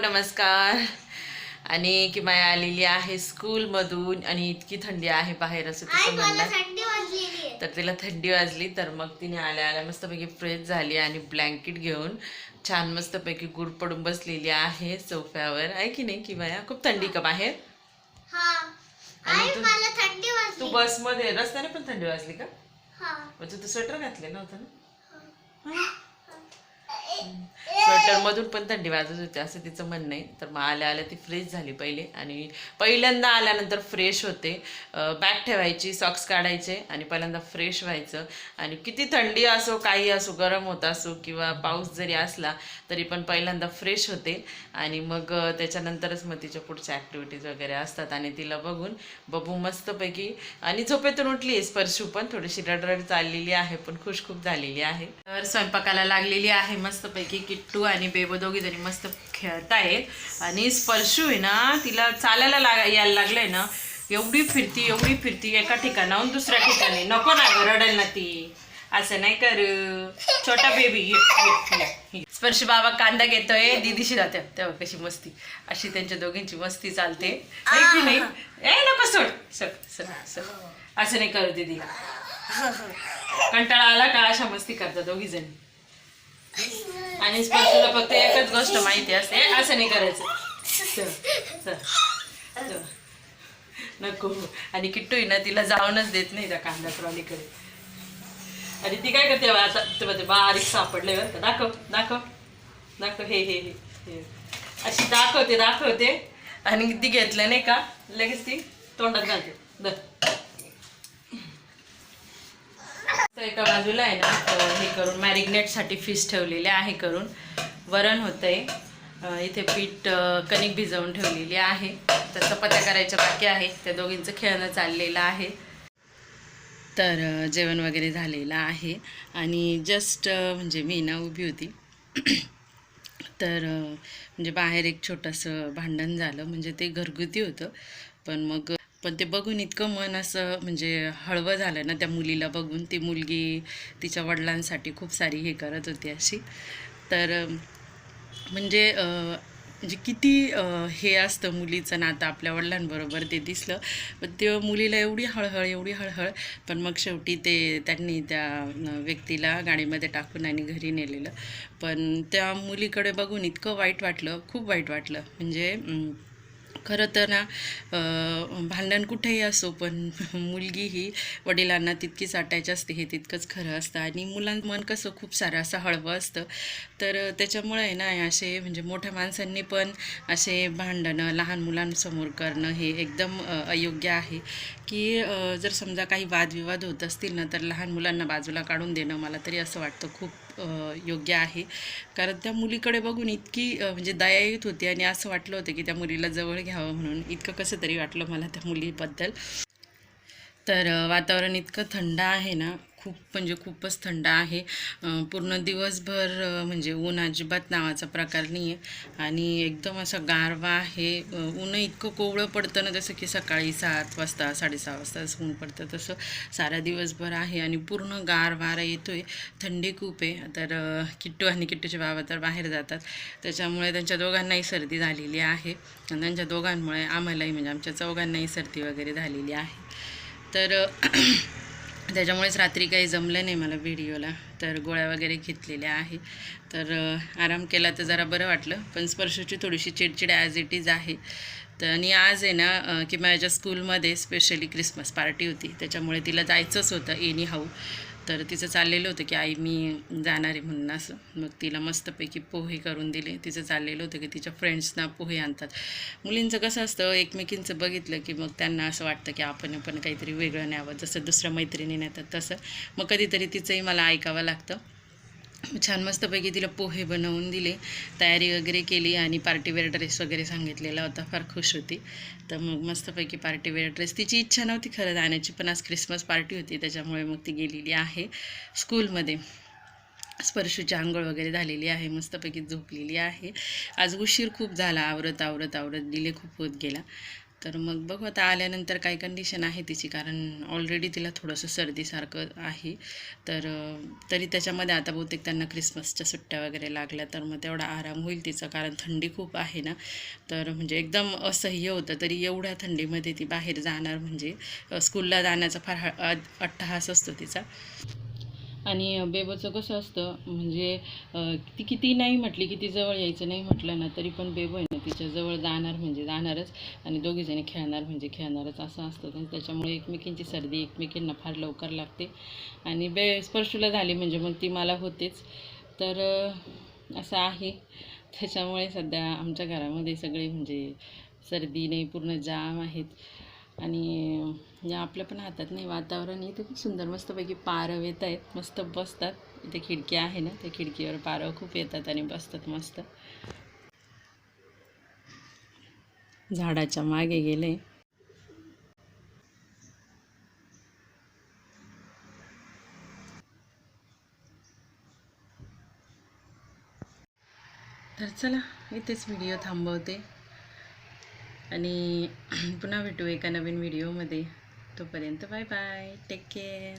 नमस्कार. आणि की माया आलेली आहे स्कूलमधून आणि इतकी थंडी आहे बाहेर असं तिचं म्हणणं तर तिला थंडी वाजली तर मग तिने आल्या आल्या मस्तपैकी फ्रेश झाली आणि ब्लँकेट घेऊन छान मस्तपैकी गुड पडून बसलेली आहे सोफ्यावर. आहे की नाही की माया? खूप थंडी का बाहेर? आणि तू- तू बसमध्ये रस्त्याने पण थंडी वाजली का? म्हणजे तू स्वेटर घातले नव्हतं ना? स्वेटरमधून पण थंडी वाजत होती असं तिचं म्हणणं आहे. तर मग आल्या आल्या ती फ्रेश झाली पहिले आणि पहिल्यांदा आल्यानंतर फ्रेश होते. बॅग ठेवायची सॉक्स काढायचे आणि पहिल्यांदा फ्रेश व्हायचं. आणि किती थंडी असो काही असो गरम होत असो किंवा पाऊस जरी असला तरी पण पहिल्यांदा फ्रेश होते. आणि मग त्याच्यानंतरच मग तिच्या पुढच्या ॲक्टिव्हिटीज वगैरे असतात आणि तिला बघून बबू मस्तपैकी आणि झोपेतून उठली आहे स्पर्शू पण. थोडीशी रडरड चाललेली आहे पण खुश खूप झालेली आहे. तर स्वयंपाकाला लागलेली आहे मस्त मस्तपैकी किट्टू आणि बेबो दोघी जणी मस्त खेळतायत. आणि स्पर्शू आहे ना तिला चालायला लाग यायला लागलंय ना एवढी फिरती एवढी फिरती एका ठिकाणाहून दुसऱ्या ठिकाणी. नको ना गं रडेल ना ती. असं नाही कर. छोटा बेबी स्पर्श बाबा कांदा घेतोय दिदीशी जाते. तेव्हा कशी मस्ती. अशी त्यांच्या दोघींची मस्ती चालते. की नाही? ए नको सोड. सोड सोड सोड. असं नाही करू दीदी. कंटाळा आला का अशा मस्ती करतात दोघी जणी. आणि स्पर्शला फक्त एकच गोष्ट माहिती असते असं नाही करायचं. चल, चल, चल. नको. आणि किट्टू आहे ना तिला जाऊनच देत नाही त्या कांदा ट्रॉलीकडे. आणि ती काय करते आता ते बारीक सापडले बरं का दाखव दाखव. दाखव हे हे हे हे. अशी दाखवते दाखवते. आणि ती घेतलं नाही का लगेच ती तोंडात घालते. दर तर एका बाजूला आहे ना हे करून मॅरिग्नेटसाठी फिश ठेवलेले आहे करून. वरण होतंय. इथे पीठ कणिक भिजवून ठेवलेली आहे. तर चपात्या करायच्या बाकी आहे त्या दोघींचं खेळणं चाललेलं आहे. तर जेवण वगैरे झालेलं आहे. आणि जस्ट म्हणजे मी ना उभी होती. तर म्हणजे बाहेर एक छोटंसं भांडण झालं. म्हणजे ते घरगुती होतं. पण मग पण ते बघून इतकं मन असं म्हणजे हळवं झालं ना त्या मुलीला बघून. ती मुलगी तिच्या वडिलांसाठी खूप सारी हे करत होती अशी. तर म्हणजे म्हणजे किती हे असतं मुलीचं नातं आपल्या वडिलांबरोबर ते दिसलं. पण ते मुलीला एवढी हळहळ एवढी हळहळ. पण मग शेवटी ते त्यांनी त्या व्यक्तीला गाडीमध्ये टाकून आणि घरी नेलेलं. पण त्या मुलीकडे बघून इतकं वाईट वाटलं खूप वाईट वाटलं. म्हणजे खरं तर ना भांडण कुठेही असो पण मुलगी ही वडिलांना तितकीच अटॅच असते हे तितकंच खरं असतं. आणि मुलांचं मन कसं खूप सारं असं हळवं असतं. तर त्याच्यामुळे ना असे म्हणजे मोठ्या माणसांनी पण असे भांडणं लहान मुलांसमोर करणं हे एकदम अयोग्य आहे. की जर समजा काही वादविवाद होत असतील ना तर लहान मुलांना बाजूला काढून देणं मला तरी असं वाटतं खूप योग्य आहे. कारण त्या मुलीकडे बघून इतकी म्हणजे दया येत होती आणि असं वाटलं होतं की त्या मुलीला जवळ घ्यावं म्हणून. इतकं कसं तरी वाटलं मला त्या मुलीबद्दल. तर वातावरण इतकं थंड आहे ना खूप म्हणजे खूपच थंड आहे. पूर्ण दिवसभर म्हणजे ऊन अजिबात नावाचा प्रकार नाही आहे आणि एकदम असं गारवा आहे. ऊन इतकं कोवळं पडतं ना जसं की सकाळी सात वाजता साडेसहा वाजता असं ऊन पडतं. तसं सारा दिवसभर आहे आणि पूर्ण गार वारा येतो आहे थंडी खूप आहे. तर किट्टू आणि किट्टूचे बाबा तर बाहेर जातात. त्याच्यामुळे त्यांच्या दोघांनाही सर्दी झालेली आहे. आणि त्यांच्या दोघांमुळे आम्हालाही म्हणजे आमच्या चौघांनाही सर्दी वगैरे झालेली आहे. तर त्याच्यामुळेच रात्री काही जमलं नाही मला व्हिडिओला. तर गोळ्या वगैरे घेतलेल्या आहे तर आराम केला तर जरा बरं वाटलं. पण स्पर्शची थोडीशी चिडचिड ॲज इट इज आहे. तर आणि आज आहे ना की माझ्या स्कूलमध्ये स्पेशली क्रिसमस पार्टी होती. त्याच्यामुळे तिला जायचंच होतं एनी हाऊ तर तिचं चाललेलं होतं की आई मी जाणार आहे म्हणून असं. मग तिला मस्तपैकी पोहे करून दिले. तिचं चाललेलं होतं की तिच्या फ्रेंड्सना पोहे आणतात. मुलींचं कसं असतं एकमेकींचं बघितलं की मग त्यांना असं वाटतं की आपण पण काहीतरी वेगळं न्यावं. जसं दुसऱ्या मैत्रिणी नेतात तसं. मग कधीतरी तिचंही मला ऐकावं लागतं. छान मस्तपैकी तिला पोहे बनवून दिले तयारी वगैरे केली आणि पार्टीवेअर ड्रेस वगैरे सांगितलेला होता फार खुश होती. तर मग मस्तपैकी पार्टीवेअर ड्रेस तिची इच्छा नव्हती खरं जाण्याची पण आज क्रिसमस पार्टी होती त्याच्यामुळे मग ती गेलेली आहे स्कूलमध्ये. स्पर्शूची आंघोळ वगैरे झालेली आहे मस्तपैकी झोपलेली आहे. आज उशीर खूप झाला आवरत आवरत आवरत डिले खूप होत गेला. तर मग बघू आता आल्यानंतर काय कंडिशन आहे तिची कारण ऑलरेडी तिला थोडंसं सर्दीसारखं आहे. तर तरी त्याच्यामध्ये आता बहुतेक त्यांना क्रिसमसच्या सुट्ट्या वगैरे लागल्या तर मग तेवढा आराम होईल तिचा कारण थंडी खूप आहे ना. तर म्हणजे एकदम असह्य होतं तरी एवढ्या थंडीमध्ये ती बाहेर जाणार म्हणजे स्कूलला जाण्याचा फार ह- अट्टहास असतो तिचा. आणि बेबोचं कसं असतं म्हणजे ती किती नाही म्हटली किती जवळ यायचं नाही म्हटलं ना तरी पण बेबो आहे ना तिच्याजवळ जाणार म्हणजे जाणारच आणि दोघीजणी खेळणार म्हणजे खेळणारच असं असतं. तर त्याच्यामुळे एकमेकींची सर्दी एकमेकींना फार लवकर लागते. आणि बे स्पर्शूला झाली म्हणजे मग ती मला होतेच. तर असं आहे. त्याच्यामुळे सध्या आमच्या घरामध्ये सगळे म्हणजे सर्दीने पूर्ण जाम आहेत. आणि या आपल्या पण हातात नाही वातावरण इथे खूप सुंदर मस्तपैकी पारं येत आहेत. मस्त बसतात. इथे खिडकी आहे ना त्या खिडकीवर पारं खूप येतात आणि बसतात मस्त. झाडाच्या मागे गेले. तर चला इथेच व्हिडिओ थांबवते. आणि पुन्हा भेटू एका नवीन व्हिडिओमध्ये. तोपर्यंत बाय बाय. Take care